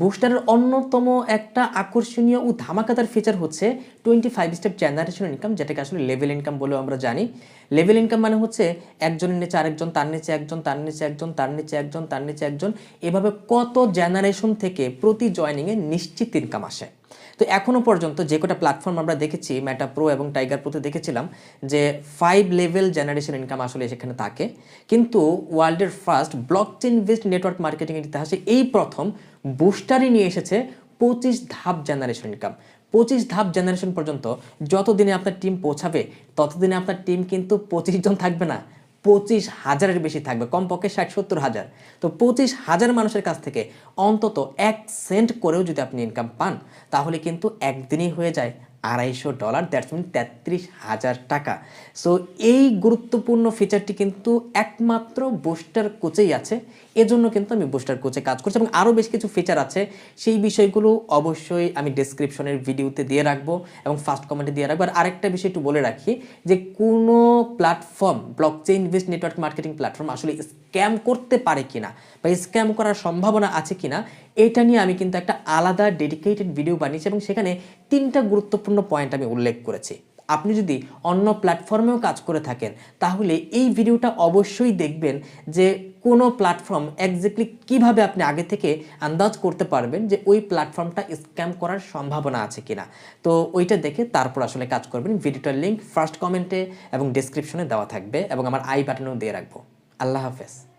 বুস্টারের অন্যতম একটা আকর্ষণীয় ও ধামাকাদার ফিচার হচ্ছে twenty five step generation income যেটাকে আসলে লেভেল ইনকাম বলেও আমরা জানি। লেভেল ইনকাম মানে হচ্ছে একজনের নিচে আরেকজন, তার নিচে একজন, তার নিচে একজন, তার নিচে একজন, তার নিচে একজন। এভাবে কত জেনারেশন থেকে প্রতি জয়নিংয়ে নিশ্চিত ইনকাম আসে। তো এখনও পর্যন্ত যে কটা প্ল্যাটফর্ম আমরা দেখেছি মেটা প্রো এবং টাইগার প্রোতে দেখেছিলাম, যে ফাইভ লেভেল জেনারেশন ইনকাম আসলে সেখানে থাকে। কিন্তু ওয়ার্ল্ডের first block chain based network মার্কেটিংয়ের ইতিহাসে এই প্রথম বুস্টারই নিয়ে এসেছে পঁচিশ ধাপ জেনারেশন ইনকাম পঁচিশ ধাপ জেনারেশন পর্যন্ত যতদিনে আপনার টিম পৌঁছাবে, ততদিনে আপনার টিম কিন্তু পঁচিশ জন থাকবে না। পঁচিশ হাজারের বেশি থাকবে, কমপক্ষে ষাট, সত্তর হাজার। তো পঁচিশ হাজার মানুষের কাছ থেকে অন্তত এক সেন্ট করেও যদি আপনি ইনকাম পান, তাহলে কিন্তু একদিনই হয়ে যায়। আড়াইশো ডলার, দ্যাটস মিন তেত্রিশ হাজার টাকা। সো, এই গুরুত্বপূর্ণ ফিচারটি কিন্তু একমাত্র বুস্টার কোচেই আছে। এজন্য কিন্তু আমি বুস্টার কোচে কাজ করছি এবং আরও বেশ কিছু ফিচার আছে। সেই বিষয়গুলো অবশ্যই আমি ডেসক্রিপশনের ভিডিওতে দিয়ে রাখব এবং ফার্স্ট কমেন্টে দিয়ে রাখব। আর আরেকটা বিষয় একটু বলে রাখি যে, কোনো platform block chain based network marketing platform আসলে স্ক্যাম করতে পারে কিনা বা স্ক্যাম করার সম্ভাবনা আছে কিনা, এটা নিয়ে আমি কিন্তু একটা আলাদা ডেডিকেটেড ভিডিও বানিয়েছি এবং সেখানে তিনটা গুরুত্বপূর্ণ পয়েন্ট আমি উল্লেখ করেছি। আপনি যদি অন্য প্ল্যাটফর্মেও কাজ করে থাকেন, তাহলে এই ভিডিওটা অবশ্যই দেখবেন যে কোনো প্ল্যাটফর্ম একজ্যাক্টলি কীভাবে আপনি আগে থেকে আন্দাজ করতে পারবেন যে ওই প্ল্যাটফর্মটা স্ক্যাম করার সম্ভাবনা আছে কিনা। তো ওইটা দেখে তারপর আসলে কাজ করবেন। ভিডিওটার লিঙ্ক ফার্স্ট কমেন্টে এবং ডিসক্রিপশনে দেওয়া থাকবে এবং আমার আই বাটনেও দিয়ে রাখব। আল্লাহ হাফেজ।